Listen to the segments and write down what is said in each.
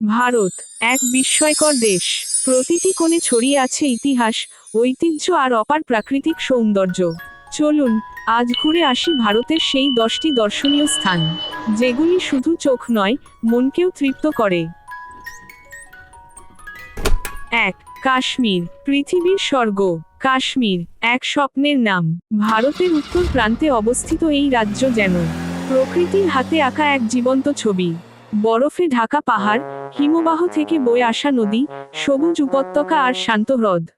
ভারত, এক বিস্ময়কর দেশ। প্রতিটি কোণে ছড়িয়ে আছে ইতিহাস, ঐতিহ্য আর অপার প্রাকৃতিক সৌন্দর্য। চলুন, আজ ঘুরে আসি ভারতের সেই দশটি দর্শনীয় স্থান, যেগুলি শুধু চোখ নয়, মনকেও তৃপ্ত করে। এক, কাশ্মীর, পৃথিবীর স্বর্গ। কাশ্মীর, এক স্বপ্নের নাম। ভারতের উত্তর প্রান্তে অবস্থিত এই রাজ্য যেন, প্রকৃতির হাতে আঁকা এক জীবন্ত ছবি। বরফে ঢাকা পাহাড়, হিমবাহ থেকে বয়ে আসা নদী, সবুজ উপত্যকা আর শান্ত হ্রদ।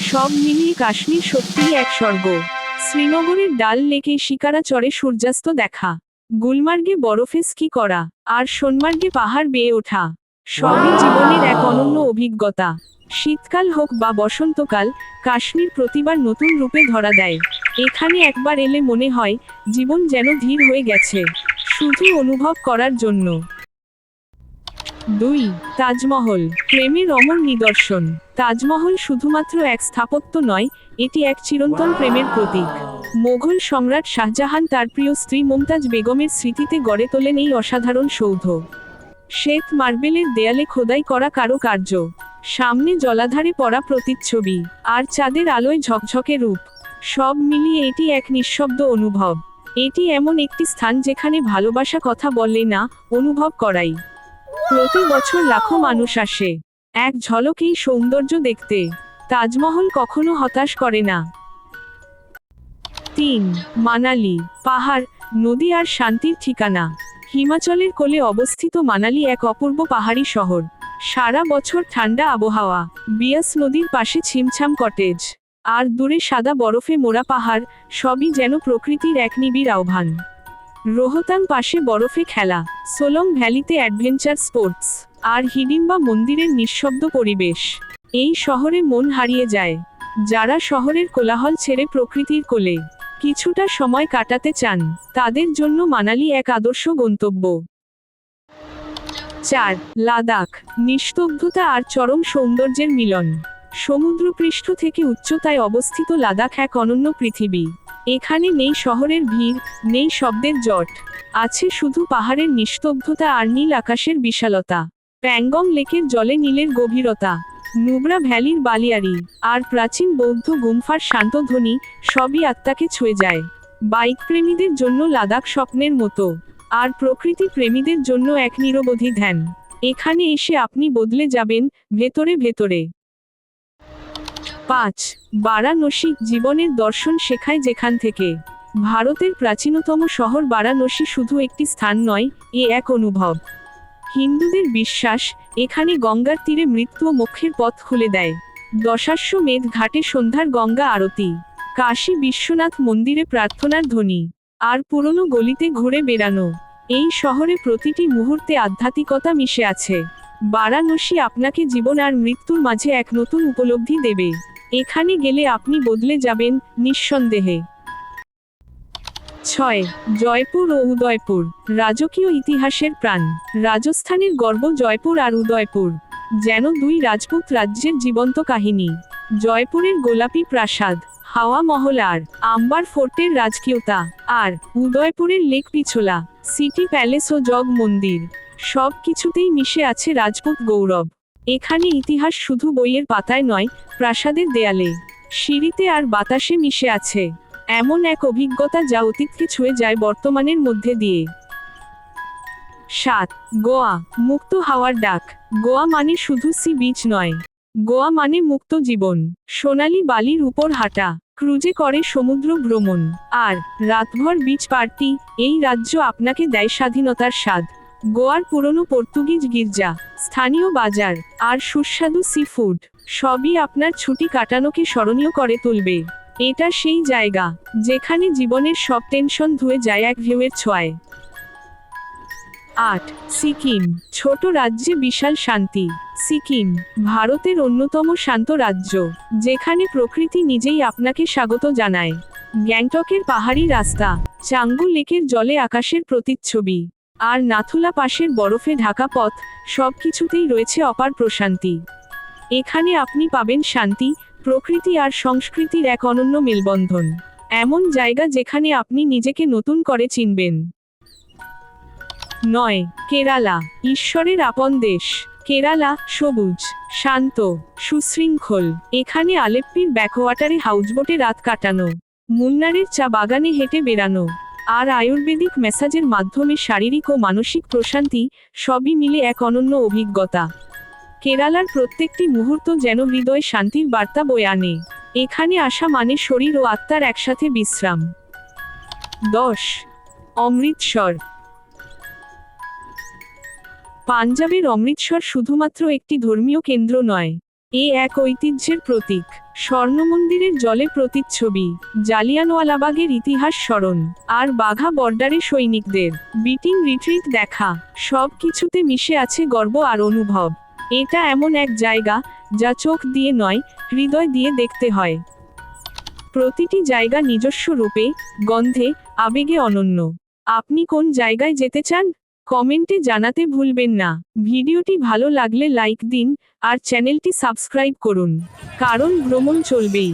সব মিলিয়ে কাশ্মীর সত্যিই এক স্বর্গ। শ্রীনগরের ডাল লেকে শিকারা চড়ে সূর্যাস্ত দেখা। গুলমার্গে বরফে স্কি করা আর সোনমার্গে পাহাড় বেয়ে ওঠা। সবই জীবনের এক অনন্য অভিজ্ঞতা। শীতকাল হোক বা বসন্তকাল, কাশ্মীর প্রতিবার নতুন রূপে ধরা দেয়। এখানে একবার এলে মনে হয়, জীবন যেন ধীর হয়ে গেছে। শুধু অনুভব করার জন্য। দুই, তাজমহল প্রেমের অমর নিদর্শন। তাজমহল শুধুমাত্র এক স্থাপত্য নয়, এটি এক চিরন্তন প্রেমের প্রতীক। মোঘল সম্রাট শাহজাহান তার প্রিয় স্ত্রী মুমতাজ বেগমের স্মৃতিতে গড়ে তোলেন এই অসাধারণ সৌধ। শ্বেত মার্বেলের দেয়ালে খোদাই করা কারুকার্য। সামনে জলাধারে পড়া প্রতিচ্ছবি, আর চাঁদের আলোয় ঝকঝকে রূপ। সব মিলিয়ে এটি এক নিঃশব্দ অনুভব। এটি এমন একটি স্থান যেখানে ভালোবাসা কথা বলে না, অনুভব করাই। প্রতি বছর লাখো মানুষ আসে। এক ঝলক এই সৌন্দর্য দেখতে। তাজমহল কখনো হতাশ করে না। তিন, মানালি, পাহাড়, নদী আর শান্তির ঠিকানা। হিমাচলের কোলে অবস্থিত মানালি এক অপূর্ব পাহাড়ি শহর। সারা বছর ঠান্ডা আবহাওয়া। বিয়াস নদীর পাশে ছিমছাম কটেজ। আর দূরে সাদা বরফে মোড়া পাহাড়, সবই যেন প্রকৃতির এক নিবিড় আহ্বান। রোহতাং পাশে বরফে খেলা, সোলং ভ্যালিতে অ্যাডভেঞ্চার স্পোর্টস, আর হিডিম্বা মন্দিরের নিঃশব্দ পরিবেশ। এই শহরে মন হারিয়ে যায়। যারা শহরের কোলাহল ছেড়ে প্রকৃতির কোলে কিছুটা সময় কাটাতে চান, তাদের জন্য মানালি এক আদর্শ গন্তব্য। চার, লাদাখ, নিস্তব্ধতা আর চরম সৌন্দর্যের মিলন। সমুদ্রপৃষ্ঠ থেকে উচ্চতায় অবস্থিত লাদাখ এক অনন্য পৃথিবী। এখানে নেই শহরের ভিড়, নেই শব্দের জট। আছে শুধু পাহাড়ের নিস্তব্ধতা আর নীল আকাশের বিশালতা। প্যাংগং লেকের জলে নীলের গভীরতা। নুব্রা ভ্যালির বালিয়ারি। আর প্রাচীন বৌদ্ধ গুম্ফার শান্ত ধ্বনি, সবই আত্মাকে ছুঁয়ে যায়। বাইক প্রেমীদের জন্য লাদাখ স্বপ্নের মতো। আর প্রকৃতি প্রেমীদের জন্য এক নিরবধি ধ্যান। এখানে এসে আপনি বদলে যাবেন, ভেতরে ভেতরে। পাঁচ, বারাণসী জীবনের দর্শন শেখায় যেখান থেকে। ভারতের প্রাচীনতম শহর বারাণসী শুধু একটি স্থান নয়, এ এক অনুভব। হিন্দুদের বিশ্বাস, এখানে গঙ্গার তীরে মৃত্যু ও মোক্ষের পথ খুলে দেয়। দশাশ্ব মেঘ ঘাটে সন্ধ্যার গঙ্গা আরতি। কাশী বিশ্বনাথ মন্দিরে প্রার্থনার ধ্বনি। আর পুরনো গলিতে ঘুরে বেড়ানো। এই শহরে প্রতিটি মুহূর্তে আধ্যাত্মিকতা মিশে আছে। বারাণসী আপনাকে জীবন আর মৃত্যুর মাঝে এক নতুন উপলব্ধি দেবে। এখানে গেলে আপনি বদলে যাবেন নিঃসন্দেহে। ছয়, জয়পুর ও উদয়পুর। রাজকীয় ইতিহাসের প্রাণ। রাজস্থানের গর্ব জয়পুর আর উদয়পুর। যেন দুই রাজপুত রাজ্যের জীবন্ত কাহিনী। জয়পুরের গোলাপি প্রাসাদ, হাওয়া মহল আর আম্বার ফোর্টের রাজকীয়তা। আর উদয়পুরের লেক পিছোলা, সিটি প্যালেস ও জগ মন্দির। সব কিছুতেই মিশে আছে রাজপুত গৌরব। এখানে ইতিহাস শুধু বইয়ের পাতায় নয়, প্রাসাদের দেয়ালে, সিঁড়িতে আর বাতাসে মিশে আছে। এমন এক অভিজ্ঞতা যা অতীতকে ছুঁয়ে যায় বর্তমানের মধ্যে দিয়ে। সাত, গোয়া, মুক্ত হাওয়ার ডাক। গোয়া মানে শুধু সি বিচ নয়। গোয়া মানে মুক্ত জীবন। সোনালি বালির উপর হাঁটা, ক্রুজে করে সমুদ্র ভ্রমণ। আর, রাতভর বিচ পার্টি এই রাজ্য আপনাকে দেয় স্বাধীনতার স্বাদ। গোয়ার পুরনো পর্তুগিজ গির্জা, স্থানীয় বাজার, আর সুস্বাদু সি ফুড সবই আপনার ছুটি কাটানোকে স্মরণীয় করে তুলবে। এটা সেই জায়গা, যেখানে জীবনের সব টেনশন ধুয়ে যায় এক ভিউয়ের ছোঁয়ায়। আট, সিকিম, ছোট রাজ্যে বিশাল শান্তি। সিকিম, ভারতের অন্যতম শান্ত রাজ্য, যেখানে প্রকৃতি নিজেই আপনাকে স্বাগত জানায়। গ্যাংটকের পাহাড়ি রাস্তা, চাঙ্গু লেকের জলে আকাশের প্রতিচ্ছবি। আর নাথুলা পাশের বরফে ঢাকা পথ সব কিছুতেই রয়েছে অপার প্রশান্তি। এখানে আপনি পাবেন শান্তি, প্রকৃতি আর সংস্কৃতির এক অনন্য মেলবন্ধন। এমন জায়গা যেখানে আপনি নিজেকে নতুন করে চিনবেন। নয়, কেরালা। ঈশ্বরের আপন দেশ। কেরালা, সবুজ, শান্ত, সুশৃঙ্খল। এখানে আলেপ্পির ব্যাকওয়াটারে হাউজবোটে রাত কাটানো। মুন্নারের চা বাগানে হেঁটে বেড়ানো। আর আয়ুর্বেদিক ম্যাসাজের মাধ্যমে শারীরিক ও মানসিক প্রশান্তি সবই মিলে এক অনন্য অভিজ্ঞতা। কেরালার প্রত্যেকটি মুহূর্ত যেন হৃদয়ে শান্তির বার্তা বয়ে আনে। এখানে আসা মানে শরীর ও আত্মার একসাথে বিশ্রাম। দশ, অমৃতসর। পাঞ্জাবের অমৃতসর শুধুমাত্র একটি ধর্মীয় কেন্দ্র নয় এ এক ঐতিহ্যের প্রতীক। স্বর্ণমন্দিরের জলে প্রতিচ্ছবি। জালিয়ানওয়ালাবাগের ইতিহাস স্মরণ। আর বাঘা বর্ডারে সৈনিকদের। বিটিং রিট্রিট দেখা। সব কিছুতে মিশে আছে গর্ব আর অনুভব। এটা এমন এক জায়গা, যা চোখ দিয়ে নয়, হৃদয় দিয়ে দেখতে হয়। প্রতিটি জায়গা নিজস্ব রূপে, গন্ধে, আবেগে অনন্য। আপনি কোন জায়গায় যেতে চান? কমেন্টে জানাতে ভুলবেন না। ভিডিওটি ভালো লাগলে লাইক দিন আর চ্যানেলটি সাবস্ক্রাইব করুন। কারণ ভ্রমণ চলবেই।